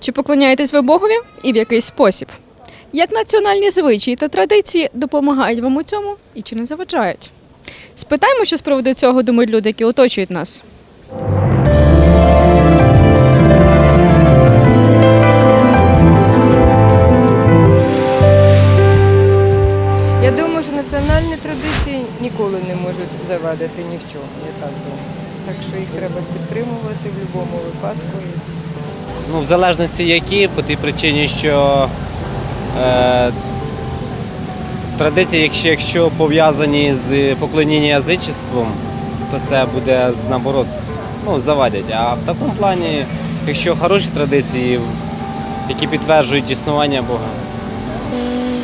Чи поклоняєтесь ви Богові і в який спосіб? Як національні звичаї та традиції допомагають вам у цьому і чи не заважають? Спитаємо, що з приводу цього думають люди, які оточують нас. Я думаю, що національні традиції ніколи не можуть завадити ні в чому, я так думаю. Так що їх треба підтримувати в будь-якому випадку. Ну, в залежності які, по тій причині, що е, традиції, якщо, якщо пов'язані з поклоніння язичеством, то це буде наоборот ну, завадять. А в такому плані, якщо хороші традиції, які підтверджують існування Бога.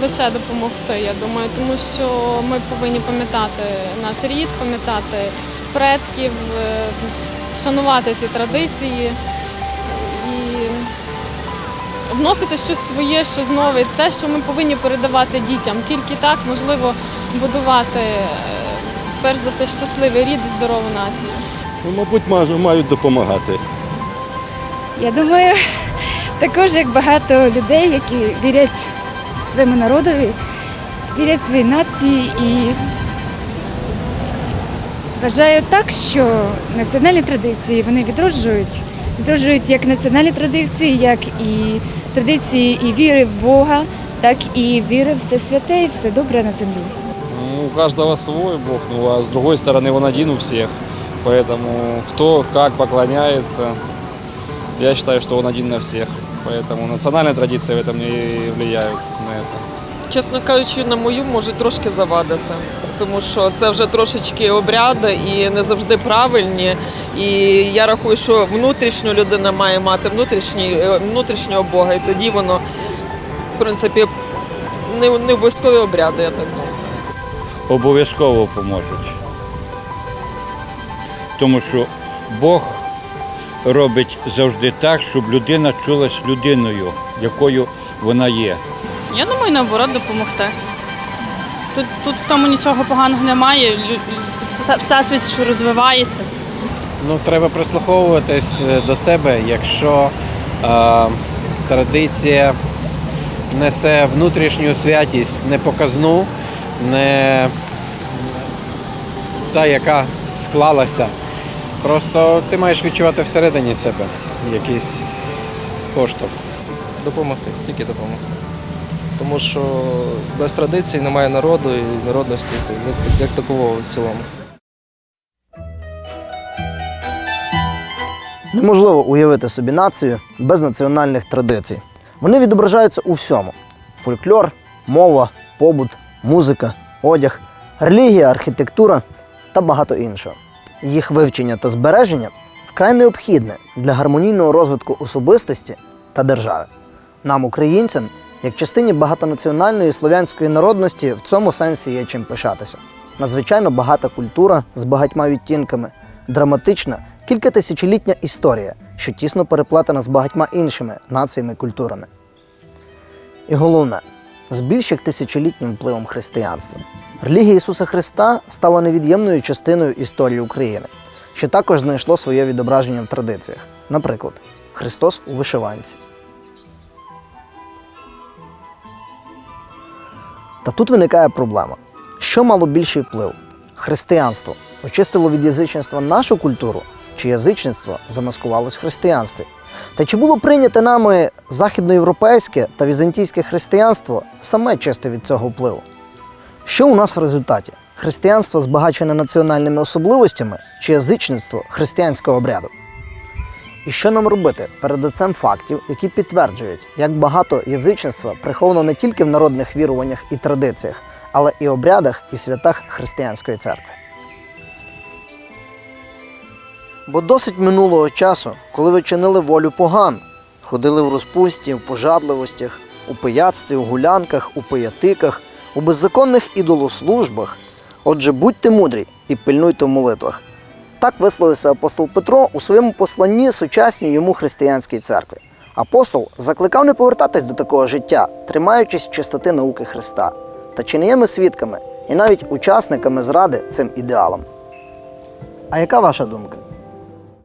Лише допомогти, я думаю, тому що ми повинні пам'ятати наш рід, пам'ятати предків, е, шанувати ці традиції вносити щось своє, щось нове, те, що ми повинні передавати дітям. Тільки так можливо будувати е, перш за все щасливий рід і здорову націю. Ну, мабуть, ма- мають допомагати. Я думаю, також як багато людей, які вірять своєму народові, вірять своїй нації і вважаю так, що національні традиції вони відроджують, відроджують як національні традиції, як і традиції і віри в Бога, так і віри в все святе і все добре на землі. Ну, у каждого свой Бог, ну а с другой стороны он один у всех. Поэтому кто как поклоняется, я считаю, что он один на всех. Поэтому национальные традиции в этом не влияют на это. чесно кажучи, на мою може трошки завадити, тому що це вже трошечки обряди і не завжди правильні. І я рахую, що внутрішню людина має мати е, внутрішнього Бога, і тоді воно, в принципі, не, не обов'язкові обряди, я так думаю. обов'язково поможуть. Тому що Бог робить завжди так, щоб людина чулась людиною, якою вона є. Я думаю, наоборот, допомогти. Тут, тут в тому нічого поганого немає. Всесвіт що розвивається. Ну, треба прислуховуватись е, до себе, якщо е, традиція несе внутрішню святість, не показну, не та, яка склалася. Просто ти маєш відчувати всередині себе якийсь поштовх. Допомогти, тільки допомогти. Тому що без традицій немає народу і народності як, такового в цілому. Неможливо уявити собі націю без національних традицій. Вони відображаються у всьому: фольклор, мова, побут, музика, одяг, релігія, архітектура та багато іншого. Їх вивчення та збереження вкрай необхідне для гармонійного розвитку особистості та держави. Нам, українцям, як частині багатонаціональної слов'янської народності, в цьому сенсі є чим пишатися. Надзвичайно багата культура з багатьма відтінками, драматична, кількатисячолітня історія, що тісно переплетена з багатьма іншими націями культурами. І головне, з більш як тисячолітнім впливом християнства. Релігія Ісуса Христа стала невід'ємною частиною історії України, що також знайшло своє відображення в традиціях. Наприклад, Христос у вишиванці. Та тут виникає проблема. Що мало більший вплив? Християнство очистило від язичництва нашу культуру, чи язичництво замаскувалось в християнстві? Та чи було прийняте нами західноєвропейське та візантійське християнство саме чисте від цього впливу? Що у нас в результаті? Християнство збагачене національними особливостями чи язичництво християнського обряду? І що нам робити перед лицем фактів, які підтверджують, як багато язичництва приховано не тільки в народних віруваннях і традиціях, але і обрядах і святах християнської церкви? Бо досить минулого часу, коли ви чинили волю поган, ходили в розпусті, в пожадливостях, у пияцтві, у гулянках, у пиятиках, у беззаконних ідолослужбах. Отже, будьте мудрі і пильнуйте в молитвах. Так висловився апостол Петро у своєму посланні сучасній йому християнській церкві. Апостол закликав не повертатись до такого життя, тримаючись чистоти науки Христа. Та чи не є ми свідками і навіть учасниками зради цим ідеалам? А яка ваша думка?